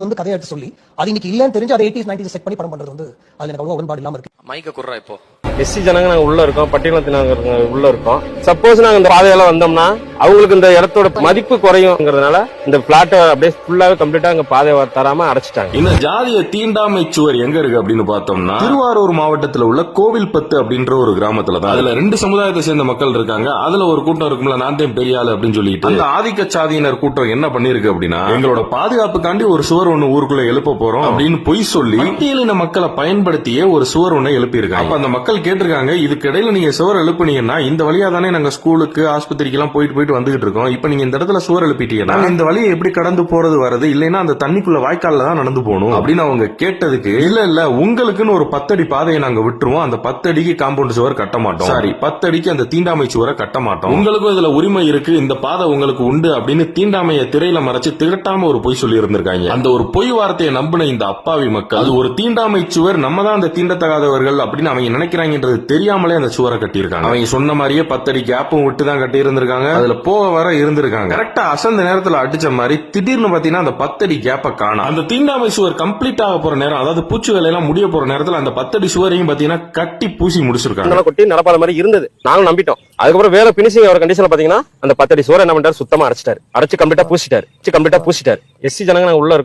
வந்து கதையை எடுத்து சொல்லி அது இன்னைக்கு இல்லன்னு தெரிஞ்சு அதை எயிட்டிஸ் நைன்டிஸ் செட் பண்ணி படம் பண்றது வந்து அது எனக்கு அவ்வளவு உடன்பாடு இல்லாம இருக்கு. மைக்க குடுறா இப்போ. எஸ்சி ஜனங்க நாங்க உள்ள இருக்கோம் பட்டியலத்தினாங்க உள்ள இருக்கோம். சப்போஸ் நாங்க இந்த பாதையெல்லாம் வந்தோம்னா அவங்களுக்கு இந்த இடத்தோட மதிப்பு குறையுங்கிறதுனால இந்த பிளாட்டை அப்படியே ஃபுல்லாவே கம்ப்ளீட்டா அங்க பாதை தராம அடைச்சிட்டாங்க. இந்த ஜாதிய தீண்டாமை சுவர் எங்க இருக்கு அப்படின்னு பார்த்தோம்னா திருவாரூர் மாவட்டத்துல உள்ள கோவில்பத்து அப்படின்ற ஒரு கிராமத்துல தான் அதுல ரெண்டு சமுதாயத்தை சேர்ந்த மக்கள் இருக்காங்க. அதுல ஒரு கூட்டம் இருக்கும்ல நான் தான் பெரிய ஆளு அப்படின்னு சொல்லிட்டு. அந்த ஆதிக்க சாதியினர் கூட்டம் என்ன பண்ணிருக்கு அப்படின்னா எங்களோட பாதுகாப்புக்காண்டி ஒரு சுவர் ஒண்ணு ஊருக்குள்ள எழுப்ப போறோம் அப்படின்னு பொய் சொல்லி பட்டியலின மக்களை பயன்படுத்தியே ஒரு சுவர் ஒண்ணு எழுப்பி இருக்காங்க அப்ப அந்த மக்கள் கேட்டிருக்காங்க இதுக்கு இடையில நீங்க சுவர் எழுப்புனீங்கன்னா இந்த வழியா தானே நாங்க ஸ்கூலுக்கு ஆஸ்பத்திரிக்கு எல்லாம் போயிட்டு போயிட்டு வந்துகிட்டு இருக்கோம். இப்ப நீங்க இந்த இடத்துல சுவர் எழுப்பிட்டீங்கன்னா இந்த வழியை எப்படி கடந்து போறது வருது இல்லைன்னா அந்த தண்ணிக்குள்ள வாய்க்கால்ல தான் நடந்து போகணும் அப்படின்னு அவங்க கேட்டதுக்கு இல்ல இல்ல உங்களுக்குன்னு ஒரு பத்தடி பாதையை நாங்க விட்டுருவோம். அந்த பத்தடிக்கு காம்பவுண்ட் சுவர் கட்ட மாட்டோம். சாரி. பத்தடிக்கு அந்த தீண்டாமை சுவரை கட்ட மாட்டோம். உங்களுக்கும் இதுல உரிமை இருக்கு. இந்த பாதை உங்களுக்கு உண்டு அப்படின்னு தீண்டாமையை திரையில மறைச்சு திரட்டாம ஒரு பொய் சொல்லி இருந்திருக்காங்க. அந்த ஒரு பொய் வார்த்தையை நம்பின இந்த அப்பாவி மக்கள் அது ஒரு தீண்டாமை சுவர் நம்ம தான் அந்த தீண்டத்தகாதவர்கள் அப்படின்னு அவங்க நினைக்கிறாங்கன்றது தெரியாமலே அந்த சுவரை கட்டியிருக்காங்க. அவங்க சொன்ன மாதிரியே பத்தடி கேப்பும் விட்டு தான் கட்டி இருந்திருக்காங்க அதுல போக வர இருந்திருக்காங்க. கரெக்டா அசந்த நேரத்துல அடிச்ச மாதிரி திடீர்னு பாத்தீங்கன்னா அந்த பத்தடி கேப்ப காணும் அந்த தீண்டாமை சுவர் கம்ப்ளீட் ஆக போற நேரம் அதாவது பூச்சி வேலையெல்லாம் முடிய போற நேரத்துல அந்த பத்தடி சுவரையும் பாத்தீங்கன்னா கட்டி பூசி முடிச்சிருக்காங்க. கொட்டி நடப்பாத மாதிரி இருந்தது. நாங்களும் நம்பிட்டோம். அதுக்கப்புறம் வேற பினிஷிங் ஒரு கண்டிஷன்ல பாத்தீங்கன்னா அந்த பத்தடி சோரை என்ன பண்ணிட்டாரு? சுத்தமா அடைச்சிட்டாரு. அடைச்சு கம்ப்ளீட்டா பூசிட்டாரு. கம்ப்ளீட்டா பூசிட்டாரு. எஸ்சி ஜனங்க நாங்க உள்ள இருக்கோம்.